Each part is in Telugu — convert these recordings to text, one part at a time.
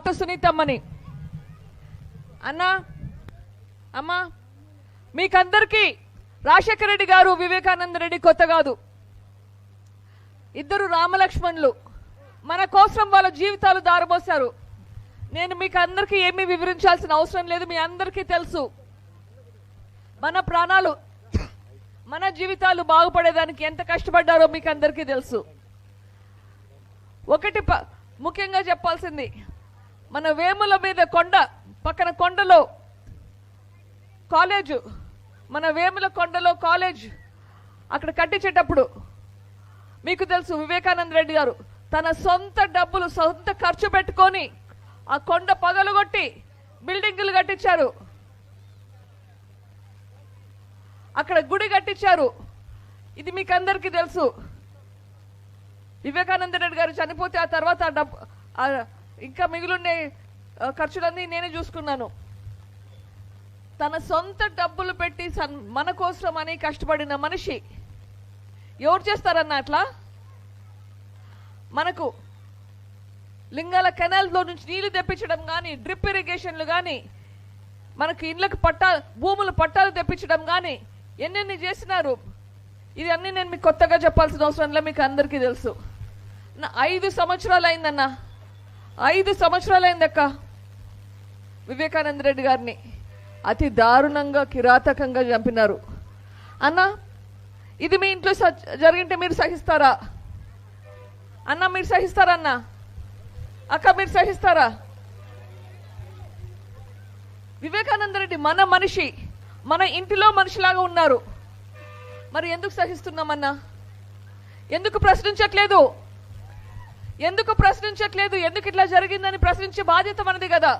డాక్టర్ సునీతమ్మని అన్నా అమ్మా మీకందరికీ రాజశేఖర రెడ్డి గారు వివేకానంద రెడ్డి కొత్త కాదు. ఇద్దరు రామలక్ష్మణులు. మన కోసం వాళ్ళ జీవితాలు దారబోశారు. నేను మీకు అందరికీ ఏమీ వివరించాల్సిన అవసరం లేదు మీ అందరికీ తెలుసు. మన ప్రాణాలు మన జీవితాలు బాగుపడేదానికి ఎంత కష్టపడ్డారో మీకు అందరికీ తెలుసు. ఒకటి ప- ముఖ్యంగా చెప్పాల్సింది మన వేముల మీద కొండ పక్కన కొండలో కాలేజు. మన వేముల కొండలో కాలేజ్. అక్కడ కట్టించేటప్పుడు మీకు తెలుసు వివేకానంద రెడ్డి గారు తన సొంత డబ్బులు సొంత ఖర్చు పెట్టుకొని ఆ కొండ పగలగొట్టి బిల్డింగులు కట్టించారు. అక్కడ గుడి కట్టించారు. ఇది మీకు అందరికీ తెలుసు. వివేకానంద రెడ్డి గారు చనిపోతే ఆ తర్వాత ఆ డబ్బు ఇంకా మిగిలిండే ఖర్చులన్నీ నేనే చూసుకున్నాను. తన సొంత డబ్బులు పెట్టి సన్- మన కోసం అని కష్టపడిన మనిషి ఎవరు చేస్తారన్న అట్లా? మనకు లింగాల కెనాల్లో నుంచి నీళ్ళు తెప్పించడం కానీ డ్రిప్ ఇరిగేషన్లు కానీ మనకు ఇండ్లకు పట్టా భూములు పట్టాలు తెప్పించడం కానీ ఎన్నెన్ని చేసినారు? ఇది అన్ని నేను మీకు కొత్తగా చెప్పాల్సిన అవసరం లేదు మీకు అందరికీ తెలుసు. నా ఐదు సంవత్సరాలు అయిందన్నా ఐదు సంవత్సరాలు వివేకానంద రెడ్డి గారిని అతి దారుణంగా కిరాతకంగా చంపినారు. అన్న ఇది మీ ఇంట్లో జరిగింటే మీరు సహిస్తారా? అన్న మీరు సహిస్తారా అన్న? అక్క మీరు సహిస్తారా? వివేకానంద రెడ్డి మన మనిషి మన ఇంటిలో మనిషిలాగా ఉన్నారు. మరి ఎందుకు సహిస్తున్నామన్నా? ఎందుకు ప్రశ్నించట్లేదు? ఎందుకు ప్రశ్నించట్లేదు? ఎందుకు ఇట్లా జరిగిందని ప్రశ్నించే బాధ్యత మనది కదా.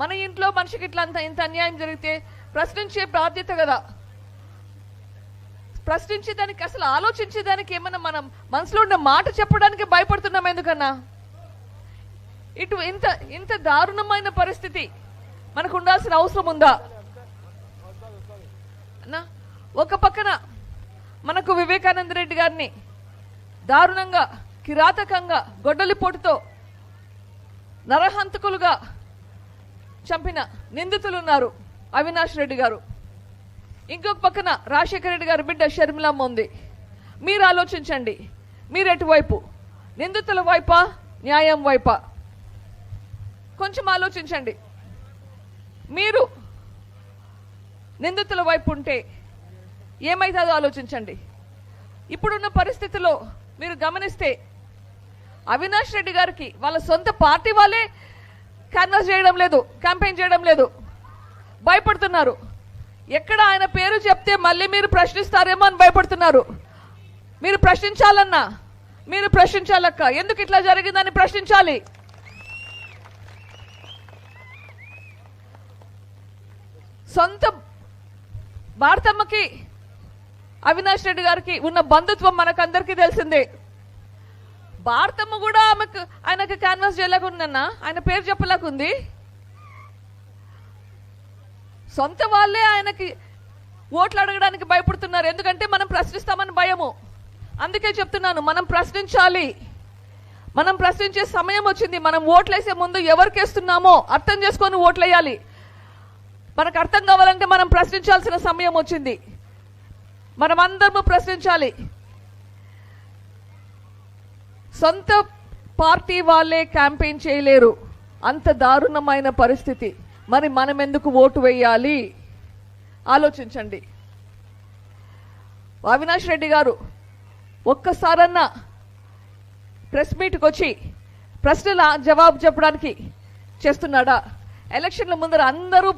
మన ఇంట్లో మనిషికి ఇట్లా అంత ఇంత అన్యాయం జరిగితే ప్రశ్నించే బాధ్యత కదా. ప్రశ్నించేదానికి అసలు ఆలోచించేదానికి ఏమన్నా మనం మనసులో ఉన్న మాట చెప్పడానికి భయపడుతున్నాం ఎందుకన్నా? ఇటు ఇంత ఇంత దారుణమైన పరిస్థితి మనకు ఉండాల్సిన అవసరం ఉందా? అన్నా ఒక పక్కన మనకు వివేకానంద రెడ్డి గారిని దారుణంగా కిరాతకంగా గొడ్డలిపోటుతో నరహంతకులుగా చంపిన నిందితులు ఉన్నారు అవినాష్ రెడ్డి గారు. ఇంకొక పక్కన రాజశేఖర రెడ్డి గారి బిడ్డ షర్మిలమ్మ ఉంది. మీరు ఆలోచించండి. మీరు ఎటువైపు? నిందితుల వైపా? న్యాయం వైపా? కొంచెం ఆలోచించండి. మీరు నిందితుల వైపు ఉంటే ఏమైతుందో ఆలోచించండి. ఇప్పుడున్న పరిస్థితిలో మీరు గమనిస్తే అవినాష్ రెడ్డి గారికి వాళ్ళ సొంత పార్టీ వాళ్ళే కన్వర్స్ చేయడం లేదు క్యాంపెయిన్ చేయడం లేదు. భయపడుతున్నారు. ఎక్కడ ఆయన పేరు చెప్తే మళ్ళీ మీరు ప్రశ్నిస్తారేమో అని భయపడుతున్నారు. మీరు ప్రశ్నించాలన్నా మీరు ప్రశ్నించాలక్క. ఎందుకు ఇట్లా జరిగిందని ప్రశ్నించాలి? సొంత భారతమ్మకి అవినాష్ రెడ్డి గారికి ఉన్న బంధుత్వం మనకందరికీ తెలిసిందే. భారతమ్మ కూడా ఆమెకు ఆయనకు క్యాన్వాస్ చేయలేకుందన్న ఆయన పేరు చెప్పలేకుంది సొంత వాళ్ళే ఆయనకి ఓట్లు అడగడానికి భయపడుతున్నారు. ఎందుకంటే మనం ప్రశ్నిస్తామని భయము. అందుకే చెప్తున్నాను మనం ప్రశ్నించాలి. మనం ప్రశ్నించే సమయం వచ్చింది. మనం ఓట్లేసే ముందు ఎవరికి వేస్తున్నామో అర్థం చేసుకొని ఓట్లేయాలి. మనకు అర్థం కావాలంటే మనం ప్రశ్నించాల్సిన సమయం వచ్చింది. మనం అందరము ప్రశ్నించాలి. సొంత పార్టీ వాళ్ళే క్యాంపెయిన్ చేయలేరు. అంత దారుణమైన పరిస్థితి. మరి మనం ఎందుకు ఓటు వేయాలి? ఆలోచించండి. అవినాష్ రెడ్డి గారు ఒక్కసారన్నా ప్రెస్ మీట్కి వచ్చి ప్రశ్నల జవాబు చెప్పడానికి చేస్తున్నాడా? ఎలక్షన్ల ముందర అందరూ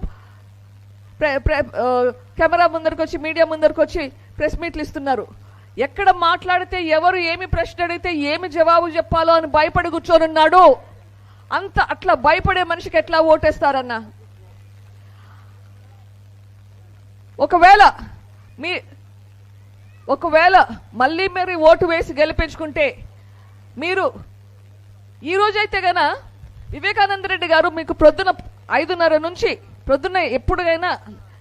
కెమెరా ముందరకు వచ్చి మీడియా ముందరకు వచ్చి ప్రెస్ మీట్లు ఇస్తున్నారు. ఎక్కడ మాట్లాడితే ఎవరు ఏమి ప్రశ్న అడిగితే ఏమి జవాబు చెప్పాలో అని భయపడి కూర్చోనున్నాడు. అంత అట్లా భయపడే మనిషికి ఎట్లా ఓటేస్తారన్న? ఒకవేళ మీ ఒకవేళ మళ్ళీ మీరు ఓటు వేసి గెలిపించుకుంటే మీరు ఈ రోజైతే గన వివేకానంద రెడ్డి గారు మీకు ప్రొద్దున ఐదున్నర నుంచి ప్రొద్దున ఎప్పుడైనా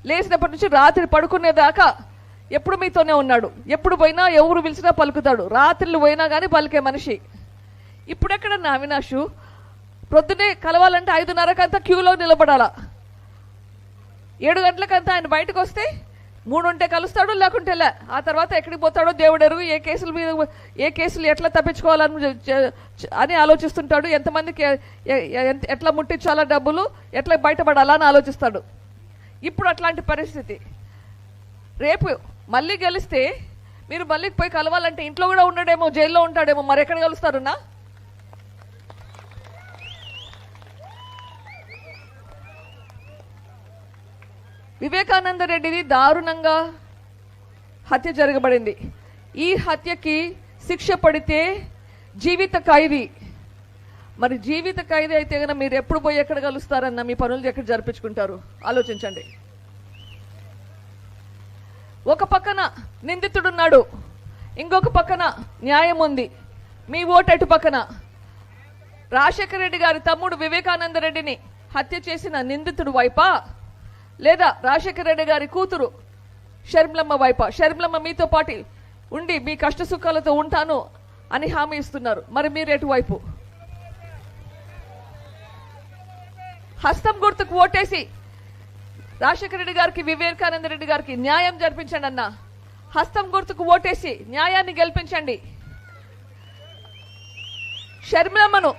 లేచినప్పటి నుంచి రాత్రి పడుకునేదాకా ఎప్పుడు మీతోనే ఉన్నాడు. ఎప్పుడు పోయినా ఎవరు పిలిచినా పలుకుతాడు. రాత్రులు పోయినా కానీ పలికే మనిషి. ఇప్పుడెక్కడన్నా అవినాషు? ప్రొద్దునే కలవాలంటే ఐదున్నరకంతా క్యూలో నిలబడాలా. ఏడు గంటలకంతా ఆయన బయటకు వస్తే మూడు ఉంటే కలుస్తాడు లేకుంటే లే. ఆ తర్వాత ఎక్కడికి పోతాడో దేవుడు ఎరుగు ఏ కేసుల మీద ఏ కేసులు ఎట్లా తప్పించుకోవాలని అని ఆలోచిస్తుంటాడు. ఎంతమందికి ఎంత- ఎట్లా ముట్టించాలా డబ్బులు ఎట్లా బయటపడాలా అని ఆలోచిస్తాడు. ఇప్పుడు అట్లాంటి పరిస్థితి. రేపు మళ్ళీ గెలిస్తే మీరు మళ్ళీ పోయి కలవాలంటే ఇంట్లో కూడా ఉండడేమో జైల్లో ఉంటాడేమో మరి ఎక్కడ కలుస్తారున్నా? వివేకానంద రెడ్డిది దారుణంగా హత్య జరగబడింది. ఈ హత్యకి శిక్ష పడితే జీవిత ఖైదీ. మరి జీవిత ఖైదీ అయితే కనుక మీరు ఎప్పుడు పోయి ఎక్కడ కలుస్తారన్న మీ పనులు ఎక్కడ జరిపించుకుంటారు? ఆలోచించండి. ఒక పక్కన నిందితుడున్నాడు ఇంకొక పక్కన న్యాయం ఉంది. మీ ఓటు అటు పక్కన. రాజశేఖర రెడ్డి గారి తమ్ముడు వివేకానంద రెడ్డిని హత్య చేసిన నిందితుడు వైపా? లేదా రాజశేఖర రెడ్డి గారి కూతురు షర్మిలమ్మ వైపా? షర్మిలమ్మ మీతో పాటు ఉండి మీ కష్ట సుఖాలతో ఉంటాను అని హామీ ఇస్తున్నారు. మరి మీరు ఎటువైపు? హస్తం గుర్తుకు ఓటేసి రాజశేఖర రెడ్డి గారికి వివేకానంద రెడ్డి గారికి న్యాయం జరిపించండి అన్న. హస్తం గుర్తుకు ఓటేసి న్యాయాన్ని గెలిపించండి. షర్మిలమ్మను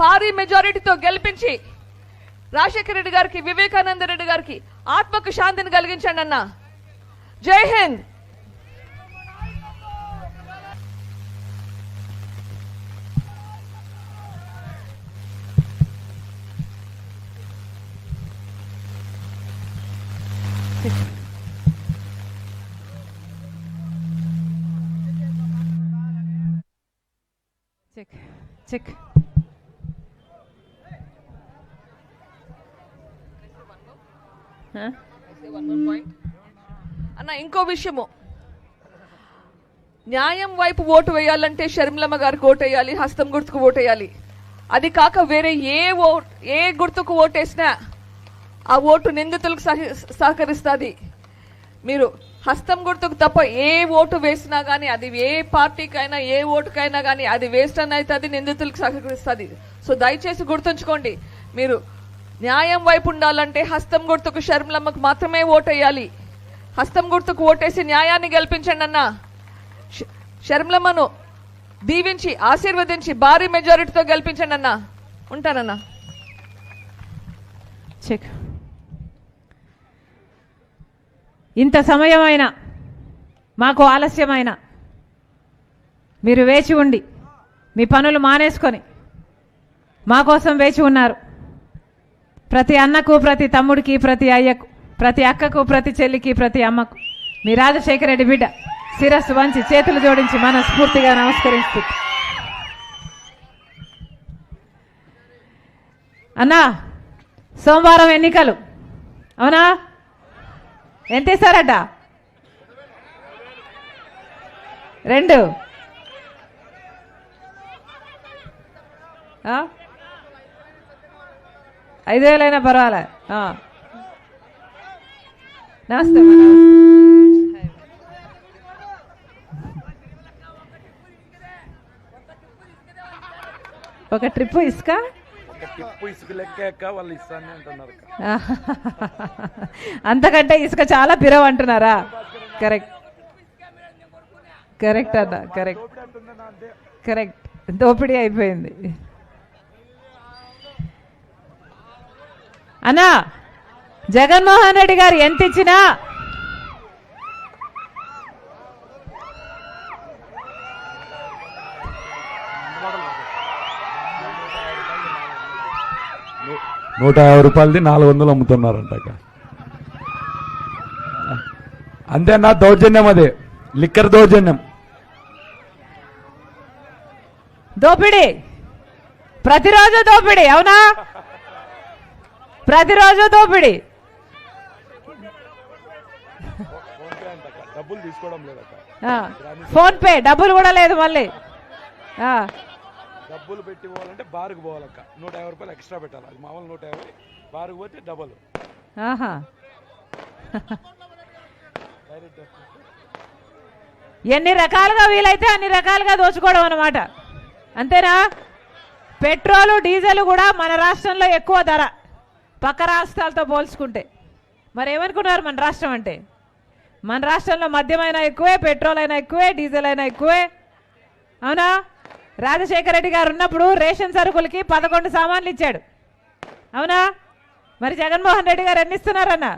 భారీ మెజారిటీతో గెలిపించి రాజశేఖర రెడ్డి గారికి వివేకానంద రెడ్డి గారికి ఆత్మకు శాంతిని కలిగించండి అన్న. జై హింద్! చెక్ చెక్ అన్న ఇంకో విషయము. న్యాయం వైపు ఓటు వేయాలంటే షర్మిలమ్మ గారికి ఓటు వేయాలి హస్తం గుర్తుకు ఓటు వేయాలి అది కాక వేరే ఏ ఓ ఏ గుర్తుకు ఓటేసినా ఆ ఓటు నిందితులకు సహ సహకరిస్తుంది. మీరు హస్తం గుర్తుకు తప్ప ఏ ఓటు వేసినా కానీ అది ఏ పార్టీకైనా ఏ ఓటుకైనా కానీ అది వేస్ట్ అని అవుతుంది నిందితులకు సహకరిస్తుంది. సో దయచేసి గుర్తుంచుకోండి మీరు న్యాయం వైపు ఉండాలంటే హస్తం గుర్తుకు షర్మిలమ్మకు మాత్రమే ఓటేయాలి. వేయాలి హస్తం గుర్తుకు ఓటేసి న్యాయాన్ని గెలిపించండి అన్న. షర్మిలమ్మను దీవించి ఆశీర్వదించి భారీ మెజారిటీతో గెలిపించండి అన్న. ఉంటానన్నా చెక్. ఇంత సమయమైన మాకు ఆలస్యమైన మీరు వేచి ఉండి మీ పనులు మానేసుకొని మా కోసం వేచి ఉన్నారు. ప్రతి అన్నకు ప్రతి తమ్ముడికి ప్రతి అయ్యకు ప్రతి అక్కకు ప్రతి చెల్లికి ప్రతి అమ్మకు మీ రాజశేఖర రెడ్డి బిడ్డ శిరస్సు వంచి చేతులు జోడించి మనస్ఫూర్తిగా నమస్కరిస్తూ. అన్నా సోమవారం ఎన్నికలు అవునా? ఎంత ఇస్తారట రెండు. ఆ? ఐదు వేలైనా పర్వాలే. ఆ. నమస్తే ఒక ట్రిప్ ఇసుక? టిప్పు ఇసుక లెక్కాక వాళ్ళు ఇస్తాను అంటున్నారు అంతకంటే ఇసుక చాలా పిరవ్ అంటున్నారా? కరెక్ట్ కరెక్ట్ అన్న కరెక్ట్ కరెక్ట్ దోపిడీ అయిపోయింది. అన్నా జగన్మోహన్ రెడ్డి గారు ఎంత ఇచ్చినా నూట యాభై రూపాయలది నాలుగు వందలు అమ్ముతున్నారంట. అంతేనా? దౌర్జన్యం అది. లిక్కర్ దౌర్జన్యం. దోపిడీ. ప్రతిరోజు దోపిడీ అవునా? ప్రతిరోజు దోపిడీ. డబ్బులు తీసుకోవడం లేదక్క. ఆ, ఫోన్ పే డబ్బులు కూడా లేదు మళ్ళీ. ఆ, డబ్బులు పెట్టి పోవాలంటే బారుకు పోవాలక్క. నూట యాభై రూపాయలు ఎక్స్ట్రా పెట్టాలి. అది మామూలు నూట యాభై బారుకు పోతే డబల్. ఆహా. ఎన్ని రకాలుగా వీలైతే అన్ని రకాలుగా దోచుకోవడం అన్నమాట. అంతేనా? పెట్రోలు డీజిల్ కూడా మన రాష్ట్రంలో ఎక్కువ ధర. పక్క రాష్ట్రాలతో పోల్చుకుంటే. మరి ఏమనుకున్నారు మన రాష్ట్రం అంటే? మన రాష్ట్రంలో మద్యం అయినా ఎక్కువే పెట్రోల్ అయినా ఎక్కువే డీజిల్ అయినా ఎక్కువే. అవునా? రాజశేఖర రెడ్డి గారు ఉన్నప్పుడు రేషన్ సరుకులకి పదకొండు సామాన్లు ఇచ్చాడు. అవునా? మరి జగన్మోహన్ రెడ్డి గారు ఎన్ని ఇస్తున్నారన్న?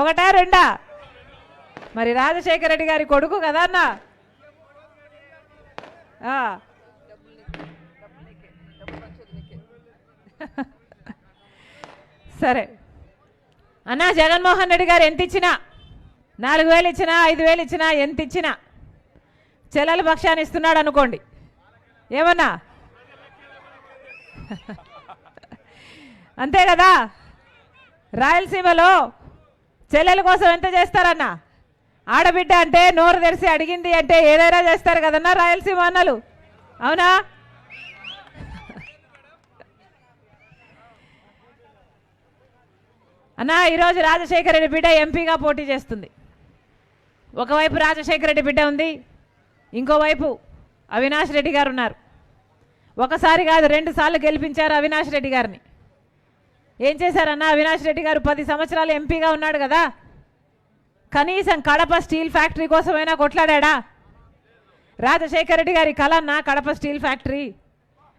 ఒకటా రెండా? మరి రాజశేఖర రెడ్డి గారి కొడుకు కదా అన్న? సరే. అన్నా జగన్మోహన్ రెడ్డి గారు ఎంత ఇచ్చినా? నాలుగు వేలు ఇచ్చినా ఐదు వేలు ఇచ్చినా ఎంత ఇచ్చినా? చెల్లెల పక్షాన్ని ఇస్తున్నాడు అనుకోండి. ఏమన్నా? అంతే కదా? రాయలసీమలో చెల్లెల కోసం ఎంత చేస్తారన్నా? ఆడబిడ్డ అంటే నోరు తెరిసి అడిగింది అంటే ఏదైనా చేస్తారు కదన్నా రాయలసీమ అన్నలు. అవునా? అన్నా ఈరోజు రాజశేఖర రెడ్డి బిడ్డ ఎంపీగా పోటీ చేస్తుంది. ఒకవైపు రాజశేఖర రెడ్డి బిడ్డ ఉంది ఇంకోవైపు అవినాష్ రెడ్డి గారు ఉన్నారు. ఒకసారి కాదు రెండు సార్లు గెలిపించారు అవినాష్ రెడ్డి గారిని. ఏం చేశారన్నా? అవినాష్ రెడ్డి గారు పది సంవత్సరాలు ఎంపీగా ఉన్నాడు కదా. కనీసం కడప స్టీల్ ఫ్యాక్టరీ కోసమైనా కొట్లాడా రాజశేఖర రెడ్డి గారి కలన్న కడప స్టీల్ ఫ్యాక్టరీ?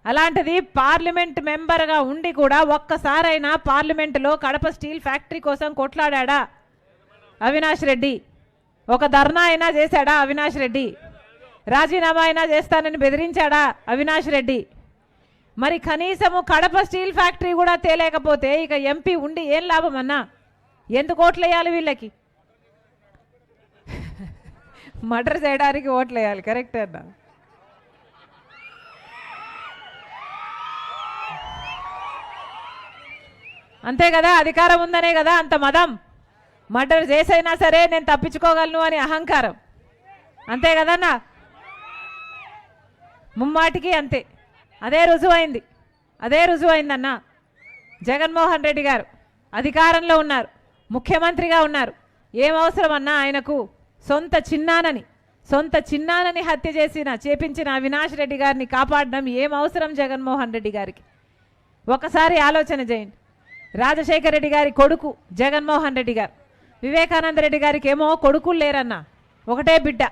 అలాంటిది పార్లమెంట్ మెంబర్గా ఉండి కూడా ఒక్కసారైనా పార్లమెంటులో కడప స్టీల్ ఫ్యాక్టరీ కోసం కొట్లాడా అవినాష్ రెడ్డి. ఒక ధర్నా అయినా చేశాడా అవినాష్ రెడ్డి? రాజీనామా అయినా చేస్తానని బెదిరించాడా అవినాష్ రెడ్డి? మరి కనీసము కడప స్టీల్ ఫ్యాక్టరీ కూడా తేలేకపోతే ఇక ఎంపీ ఉండి ఏం లాభం అన్నా? ఎందుకు ఓట్లు వేయాలి వీళ్ళకి? మర్డర్ చేయడానికి ఓట్లు వేయాలి కరెక్ట్ అన్న? అంతే కదా అధికారం ఉందనే కదా అంత మదం. మర్డర్ చేసైనా సరే నేను తప్పించుకోగలను అని అహంకారం. అంతే కదన్నా? ముమ్మాటికి అంతే. అదే రుజువైంది. అదే రుజువైందన్న. జగన్మోహన్ రెడ్డి గారు అధికారంలో ఉన్నారు. ముఖ్యమంత్రిగా ఉన్నారు. ఏం అవసరమన్నా ఆయనకు సొంత చిన్నానని సొంత చిన్నానని హత్య చేసిన చేపించిన అవినాష్ రెడ్డి గారిని కాపాడడం ఏం అవసరం జగన్మోహన్ రెడ్డి గారికి? ఒకసారి ఆలోచన చేయండి. రాజశేఖర రెడ్డి గారి కొడుకు జగన్మోహన్ రెడ్డి గారు. వివేకానంద రెడ్డి గారికి ఏమో కొడుకులు లేరన్నా. ఒకటే బిడ్డ.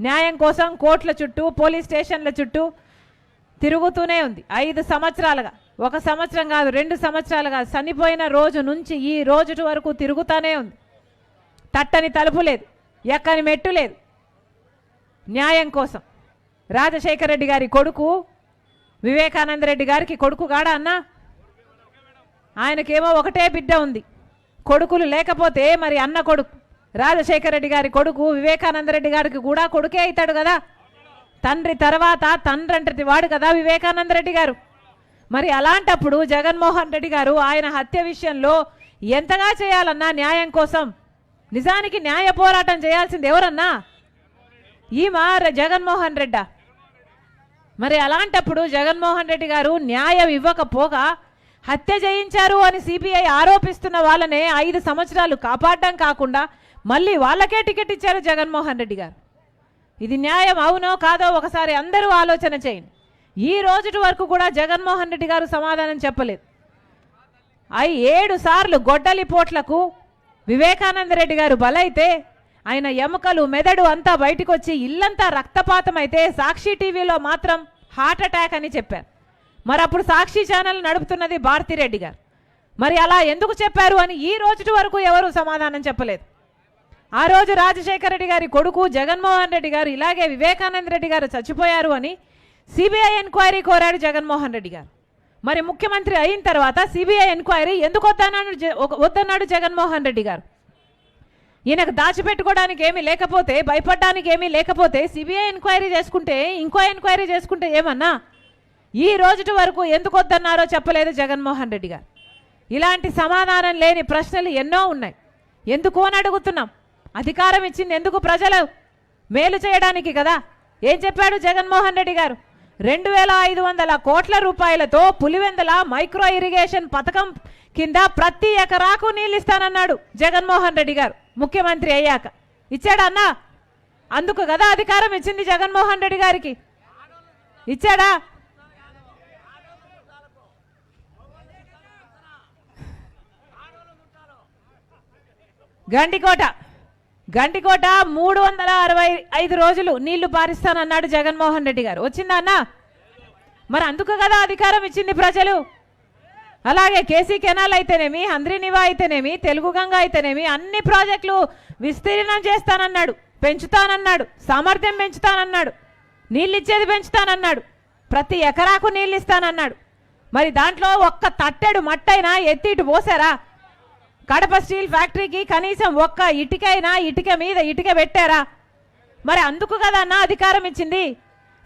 న్యాయం కోసం కోర్టుల చుట్టూ పోలీస్ స్టేషన్ల చుట్టూ తిరుగుతూనే ఉంది. ఐదు సంవత్సరాలుగా. ఒక సంవత్సరం కాదు రెండు సంవత్సరాలుగా చనిపోయిన రోజు నుంచి ఈ రోజు వరకు తిరుగుతూనే ఉంది. తట్టని తలుపు లేదు ఎక్కని మెట్టు లేదు. న్యాయం కోసం. రాజశేఖర రెడ్డి గారి కొడుకు వివేకానంద రెడ్డి గారికి కొడుకు కాడా అన్నా? ఆయనకేమో ఒకటే బిడ్డ ఉంది. కొడుకులు లేకపోతే మరి అన్న కొడుకు రాజశేఖర రెడ్డి గారి కొడుకు వివేకానంద రెడ్డి గారికి కూడా కొడుకే అవుతాడు కదా? తండ్రి తర్వాత తండ్రి అంటే వాడు కదా వివేకానంద రెడ్డి గారు. మరి అలాంటప్పుడు జగన్మోహన్ రెడ్డి గారు ఆయన హత్య విషయంలో ఎంతగా చేయాలన్నా న్యాయం కోసం నిజానికి న్యాయ పోరాటం చేయాల్సింది ఎవరన్నా? ఈమా జగన్మోహన్ రెడ్డా. మరి అలాంటప్పుడు జగన్మోహన్ రెడ్డి గారు న్యాయం ఇవ్వకపోగా హత్య చేయించారు అని సిబిఐ ఆరోపిస్తున్న వాళ్ళనే ఐదు సంవత్సరాలు కాపాడడం కాకుండా మళ్ళీ వాళ్ళకే టికెట్ ఇచ్చారు జగన్మోహన్ రెడ్డి గారు. ఇది న్యాయం అవునో కాదో ఒకసారి అందరూ ఆలోచన చేయండి. ఈ రోజుటి వరకు కూడా జగన్మోహన్ రెడ్డి గారు సమాధానం చెప్పలేదు. అవి ఏడు సార్లు గొడ్డలి పోట్లకు వివేకానంద రెడ్డి గారు బలైతే ఆయన ఎముకలు మెదడు అంతా బయటకు వచ్చి ఇల్లంతా రక్తపాతం అయితే సాక్షి టీవీలో మాత్రం హార్ట్ అటాక్ అని చెప్పారు. మరి అప్పుడు సాక్షి ఛానల్ నడుపుతున్నది భారతిరెడ్డి గారు. మరి అలా ఎందుకు చెప్పారు అని ఈ రోజుటి వరకు ఎవరు సమాధానం చెప్పలేదు. ఆ రోజు రాజశేఖర రెడ్డి గారి కొడుకు జగన్మోహన్ రెడ్డి గారు ఇలాగే వివేకానంద రెడ్డి గారు చచ్చిపోయారు అని సిబిఐ ఎంక్వైరీ కోరాడు జగన్మోహన్ రెడ్డి గారు. మరి ముఖ్యమంత్రి అయిన తర్వాత సిబిఐ ఎంక్వైరీ ఎందుకు వద్దన్నాడు జ- వద్దన్నాడు జగన్మోహన్ రెడ్డి గారు? ఈయనకు దాచిపెట్టుకోవడానికి ఏమీ లేకపోతే భయపడడానికి ఏమీ లేకపోతే సిబిఐ ఎంక్వైరీ చేసుకుంటే ఇంకో ఎంక్వైరీ చేసుకుంటే ఏమన్నా? ఈ రోజుటి వరకు ఎందుకు వద్దన్నారో చెప్పలేదు జగన్మోహన్ రెడ్డి గారు. ఇలాంటి సమాధానం లేని ప్రశ్నలు ఎన్నో ఉన్నాయి. ఎందుకు అని అడుగుతున్నాం. అధికారం ఇచ్చింది ఎందుకు ప్రజలు? మేలు చేయడానికి కదా? ఏం చెప్పాడు జగన్మోహన్ రెడ్డి గారు? రెండు వేల ఐదు వందల కోట్ల రూపాయలతో పులివెందుల మైక్రో ఇరిగేషన్ పథకం కింద ప్రతి ఎకరాకు నీళ్ళు ఇస్తానన్నాడు జగన్మోహన్ రెడ్డి గారు ముఖ్యమంత్రి అయ్యాక. ఇచ్చాడన్నా అందుకు కదా అధికారం ఇచ్చింది జగన్మోహన్ రెడ్డి గారికి? ఇచ్చాడా? గండికోట. గంటికోట మూడు వందల అరవై ఐదు రోజులు నీళ్ళు పారిస్తానన్నాడు జగన్మోహన్ రెడ్డి గారు. వచ్చిందా అన్న? మరి అందుకు కదా అధికారం ఇచ్చింది ప్రజలు? అలాగే కేసీ కెనాల్ అయితేనేమి హంద్రీనివా అయితేనేమి తెలుగు గంగ అయితేనేమి అన్ని ప్రాజెక్టులు విస్తీర్ణం చేస్తానన్నాడు పెంచుతానన్నాడు సామర్థ్యం పెంచుతానన్నాడు నీళ్ళిచ్చేది పెంచుతానన్నాడు ప్రతి ఎకరాకు నీళ్ళు ఇస్తానన్నాడు మరి దాంట్లో ఒక్క తట్టెడు మట్టైనా ఎత్తి ఇటు పోసారా? కడప స్టీల్ ఫ్యాక్టరీకి కనీసం ఒక్క ఇటుకైనా ఇటుక మీద ఇటుక పెట్టారా? మరి అందుకు కదా అన్న అధికారం ఇచ్చింది.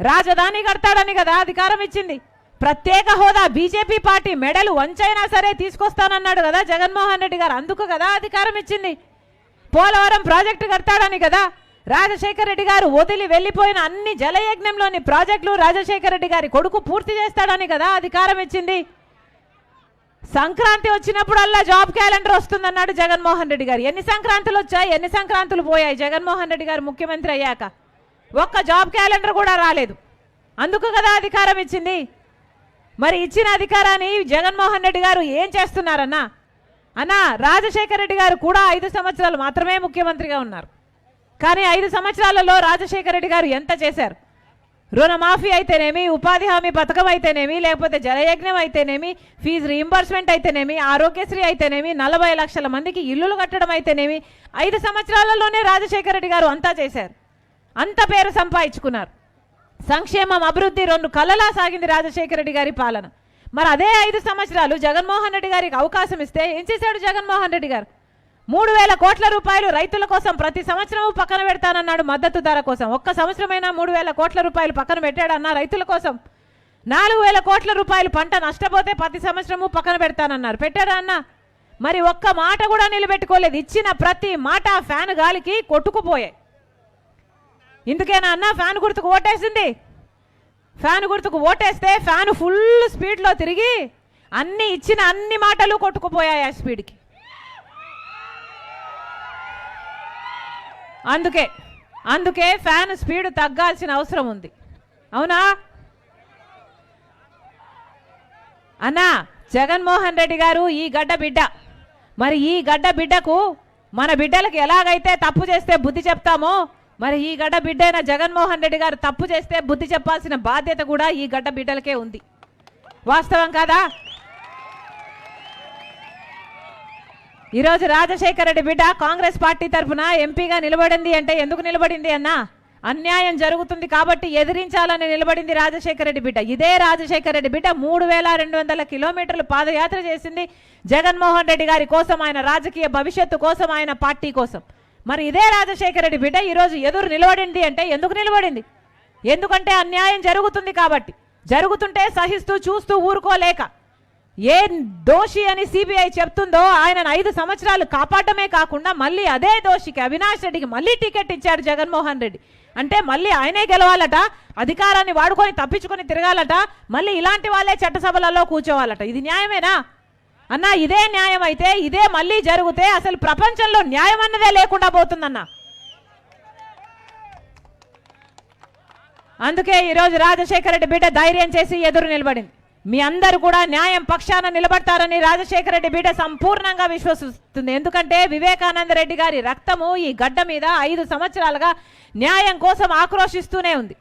రాజధాని కడతాడని కదా అధికారం ఇచ్చింది. ప్రత్యేక హోదా బీజేపీ పార్టీ మెడలు వంచైనా సరే తీసుకొస్తానన్నాడు కదా జగన్మోహన్ రెడ్డి గారు. అందుకు కదా అధికారం ఇచ్చింది. పోలవరం ప్రాజెక్టు కడతాడని కదా రాజశేఖర రెడ్డి గారు వదిలి వెళ్ళిపోయిన అన్ని జలయజ్ఞంలోని ప్రాజెక్టులు రాజశేఖర రెడ్డి గారి కొడుకు పూర్తి చేస్తాడని కదా అధికారం ఇచ్చింది. సంక్రాంతి వచ్చినప్పుడల్లా జాబ్ క్యాలెండర్ వస్తుందన్నాడు జగన్మోహన్ రెడ్డి గారు. ఎన్ని సంక్రాంతులు వచ్చాయి? ఎన్ని సంక్రాంతులు పోయాయి? జగన్మోహన్ రెడ్డి గారు ముఖ్యమంత్రి అయ్యాక ఒక్క జాబ్ క్యాలెండర్ కూడా రాలేదు. అందుకు కదా అధికారం ఇచ్చింది? మరి ఇచ్చిన అధికారాన్ని జగన్మోహన్ రెడ్డి గారు ఏం చేస్తున్నారన్నా? అన్నా రాజశేఖర రెడ్డి గారు కూడా ఐదు సంవత్సరాలు మాత్రమే ముఖ్యమంత్రిగా ఉన్నారు. కానీ ఐదు సంవత్సరాలలో రాజశేఖర రెడ్డి గారు ఎంత చేశారు? రుణమాఫీ అయితేనేమి ఉపాధి హామీ పథకం అయితేనేమి లేకపోతే జలయజ్ఞం అయితేనేమి ఫీజు రీయింబర్స్మెంట్ అయితేనేమి ఆరోగ్యశ్రీ అయితేనేమి నలభై లక్షల మందికి ఇల్లులు కట్టడం అయితేనేమి ఐదు సంవత్సరాలలోనే రాజశేఖర రెడ్డి గారు అంతా చేశారు. అంత పేరు సంపాదించుకున్నారు. సంక్షేమం అభివృద్ధి రెండు కళ్ళలా సాగింది రాజశేఖర రెడ్డి గారి పాలన. మరి అదే ఐదు సంవత్సరాలు జగన్మోహన్ రెడ్డి గారికి అవకాశం ఇస్తే ఏం చేశాడు జగన్మోహన్ రెడ్డి గారు? మూడు వేల కోట్ల రూపాయలు రైతుల కోసం ప్రతి సంవత్సరం పక్కన పెడతానన్నాడు మద్దతు ధర కోసం. ఒక్క సంవత్సరమైనా మూడు వేల కోట్ల రూపాయలు పక్కన పెట్టాడన్న రైతుల కోసం. నాలుగు వేల కోట్ల రూపాయలు పంట నష్టపోతే ప్రతి సంవత్సరము పక్కన పెడతానన్నారు. పెట్టాడా అన్న? మరి ఒక్క మాట కూడా నిలబెట్టుకోలేదు. ఇచ్చిన ప్రతి మాట ఫ్యాన్ గాలికి కొట్టుకుపోయాయి. ఇందుకేనా అన్న? ఫ్యాన్ గుర్తుకు ఓటేసింది. ఫ్యాన్ గుర్తుకు ఓటేస్తే ఫ్యాన్ ఫుల్ స్పీడ్లో తిరిగి అన్ని ఇచ్చిన అన్ని మాటలు కొట్టుకుపోయాయి ఆ స్పీడ్కి. అందుకే అందుకే ఫ్యాన్ స్పీడ్ తగ్గాల్సిన అవసరం ఉంది. అవునా? అన్నా జగన్మోహన్ రెడ్డి గారు ఈ గడ్డ బిడ్డ. మరి ఈ గడ్డ బిడ్డకు మన బిడ్డలకు ఎలాగైతే తప్పు చేస్తే బుద్ధి చెప్తామో మరి ఈ గడ్డ బిడ్డ అయిన జగన్మోహన్ రెడ్డి గారు తప్పు చేస్తే బుద్ధి చెప్పాల్సిన బాధ్యత కూడా ఈ గడ్డ బిడ్డలకే ఉంది. వాస్తవం కాదా? ఈరోజు రాజశేఖర రెడ్డి బిడ్డ కాంగ్రెస్ పార్టీ తరఫున ఎంపీగా నిలబడింది అంటే ఎందుకు నిలబడింది అన్నా? అన్యాయం జరుగుతుంది కాబట్టి ఎదిరించాలని నిలబడింది రాజశేఖర రెడ్డి బిడ్డ. ఇదే రాజశేఖర రెడ్డి బిడ్డ మూడు వేల రెండు వందల కిలోమీటర్లు పాదయాత్ర చేసింది జగన్మోహన్ రెడ్డి గారి కోసం ఆయన రాజకీయ భవిష్యత్తు కోసం ఆయన పార్టీ కోసం. మరి ఇదే రాజశేఖర రెడ్డి బిడ్డ ఈరోజు ఎదురు నిలబడింది అంటే ఎందుకు నిలబడింది? ఎందుకంటే అన్యాయం జరుగుతుంది కాబట్టి. జరుగుతుంటే సహిస్తూ చూస్తూ ఊరుకోలేక ఏ దోషి అని సిబిఐ చెప్తుందో ఆయన ఐదు సంవత్సరాలు కాపాడమే కాకుండా మళ్ళీ అదే దోషికి అవినాష్ రెడ్డికి మళ్ళీ టికెట్ ఇచ్చాడు జగన్మోహన్ రెడ్డి. అంటే మళ్ళీ ఆయనే గెలవాలట అధికారాన్ని వాడుకొని తప్పించుకొని తిరగాలట మళ్ళీ ఇలాంటి వాళ్ళే చట్టసభలలో కూర్చోవాలట. ఇది న్యాయమేనా? అన్నా ఇదే న్యాయం అయితే ఇదే మళ్ళీ జరిగితే అసలు ప్రపంచంలో న్యాయం అన్నదే లేకుండా పోతుందన్నా. అందుకే ఈరోజు రాజశేఖర రెడ్డి బిడ్డ ధైర్యం చేసి ఎదురు నిలబడింది. మీ అందరూ కూడా న్యాయం పక్షాన నిలబడతారని రాజశేఖర రెడ్డి బిడ్డ సంపూర్ణంగా విశ్వసిస్తుంది. ఎందుకంటే వివేకానంద రెడ్డి గారి రక్తము ఈ గడ్డ మీద ఐదు సంవత్సరాలుగా న్యాయం కోసం ఆక్రోశిస్తూనే ఉంది.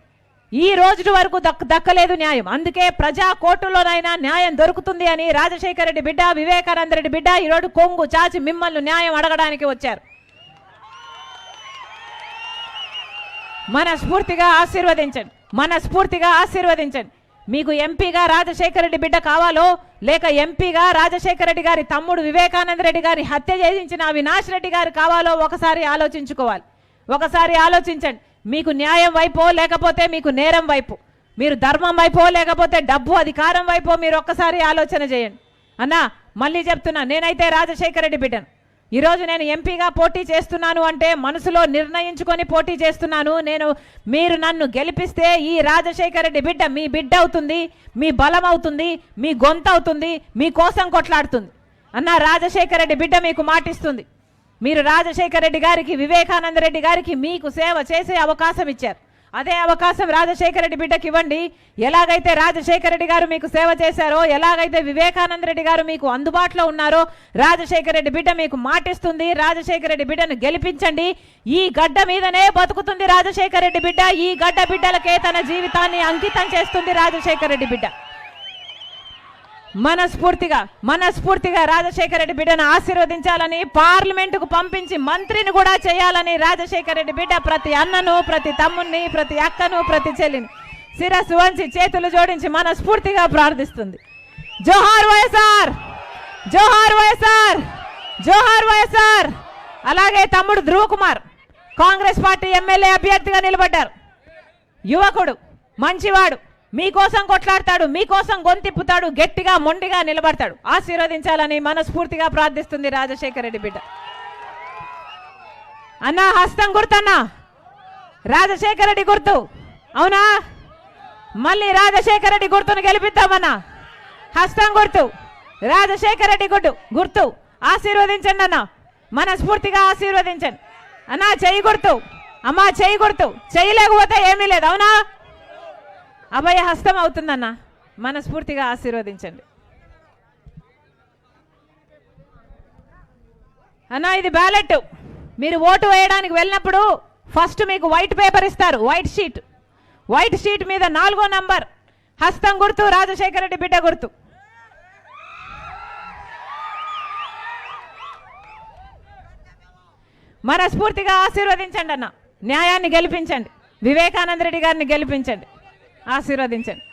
ఈ రోజు వరకు దక్ దక్కలేదు న్యాయం. అందుకే ప్రజా కోర్టులోనైనా న్యాయం దొరుకుతుంది అని రాజశేఖర రెడ్డి బిడ్డ వివేకానంద రెడ్డి బిడ్డ ఈరోజు కొంగు చాచి మిమ్మల్ని న్యాయం అడగడానికి వచ్చారు. మనస్ఫూర్తిగా ఆశీర్వదించండి. మనస్ఫూర్తిగా ఆశీర్వదించండి. మీకు ఎంపీగా రాజశేఖర రెడ్డి బిడ్డ కావాలో లేక ఎంపీగా రాజశేఖర రెడ్డి గారి తమ్ముడు వివేకానంద రెడ్డి గారి హత్య చేయించిన అవినాష్ రెడ్డి గారు కావాలో ఒకసారి ఆలోచించుకోవాలి. ఒకసారి ఆలోచించండి. మీకు న్యాయం వైపో లేకపోతే మీకు నేరం వైపు. మీరు ధర్మం వైపో లేకపోతే డబ్బు అధికారం వైపో మీరు ఒక్కసారి ఆలోచన చేయండి. అన్నా మళ్ళీ చెప్తున్నా నేనైతే రాజశేఖర రెడ్డి బిడ్డను. ఈరోజు నేను ఎంపీగా పోటీ చేస్తున్నాను అంటే మనసులో నిర్ణయించుకొని పోటీ చేస్తున్నాను. నేను మీరు నన్ను గెలిపిస్తే ఈ రాజశేఖర రెడ్డి బిడ్డ మీ బిడ్డ అవుతుంది మీ బలం అవుతుంది మీ గొంత అవుతుంది మీ కోసం కొట్లాడుతుంది. అన్న రాజశేఖర రెడ్డి బిడ్డ మీకు మాటిస్తుంది. మీరు రాజశేఖర రెడ్డి గారికి వివేకానంద రెడ్డి గారికి మీకు సేవ చేసే అవకాశం ఇచ్చారు. అదే అవకాశం రాజశేఖర రెడ్డి బిడ్డకి ఇవ్వండి. ఎలాగైతే రాజశేఖర రెడ్డి గారు మీకు సేవ చేశారో ఎలాగైతే వివేకానంద రెడ్డి గారు మీకు అందుబాటులో ఉన్నారో రాజశేఖర రెడ్డి బిడ్డ మీకు మాటిస్తుంది. రాజశేఖర రెడ్డి బిడ్డను గెలిపించండి. ఈ గడ్డ మీదనే బతుకుతుంది రాజశేఖర రెడ్డి బిడ్డ. ఈ గడ్డ బిడ్డలకే తన జీవితాన్ని అంకితం చేస్తుంది రాజశేఖర రెడ్డి బిడ్డ. మనస్ఫూర్తిగా మనస్ఫూర్తిగా రాజశేఖర రెడ్డి బిడ్డను ఆశీర్వదించాలని పార్లమెంటుకు పంపించి మంత్రిని కూడా చేయాలని రాజశేఖర రెడ్డి బిడ్డ ప్రతి అన్నను ప్రతి తమ్ముణ్ణి ప్రతి అక్కను ప్రతి చెల్లిని శిరస్సు వంచి చేతులు జోడించి మనస్ఫూర్తిగా ప్రార్థిస్తుంది. జోహార్ వైఎస్ఆర్! జోహార్ వైఎస్ఆర్! జోహార్ వైఎస్ఆర్! అలాగే తమ్ముడు ధ్రువ్ కుమార్ కాంగ్రెస్ పార్టీ ఎమ్మెల్యే అభ్యర్థిగా నిలబడ్డారు. యువకుడు మంచివాడు. మీకోసం కొట్లాడతాడు మీకోసం గొంతిప్పుతాడు గట్టిగా మొండిగా నిలబడతాడు. ఆశీర్వదించాలని మనస్ఫూర్తిగా ప్రార్థిస్తుంది రాజశేఖర రెడ్డి బిడ్డ. అన్నా హస్తం గుర్తన్నా? రాజశేఖర రెడ్డి గుర్తు. అవునా? మళ్ళీ రాజశేఖర రెడ్డి గుర్తును గెలిపిద్దామన్నా? హస్తం గుర్తు. రాజశేఖర రెడ్డి గుడ్డు గుర్తు. ఆశీర్వదించండి అన్న. మనస్ఫూర్తిగా ఆశీర్వదించండి. అన్నా చెయ్యి గుర్తు. అమ్మా చెయ్యి గుర్తు. చెయ్యి లేకపోతే ఏమీ లేదు అవునా? అభయ హస్తం అవుతుందన్న. మనస్ఫూర్తిగా ఆశీర్వదించండి. అన్నా ఇది బ్యాలెట్. మీరు ఓటు వేయడానికి వెళ్ళినప్పుడు ఫస్ట్ మీకు వైట్ పేపర్ ఇస్తారు వైట్ షీట్. వైట్ షీట్ మీద నాలుగో నంబర్ హస్తం గుర్తు రాజశేఖర రెడ్డి బిడ్డ గుర్తు. మనస్ఫూర్తిగా ఆశీర్వదించండి అన్న. న్యాయాన్ని గెలిపించండి. వివేకానంద రెడ్డి గారిని గెలిపించండి. ఆశీర్వదించండి.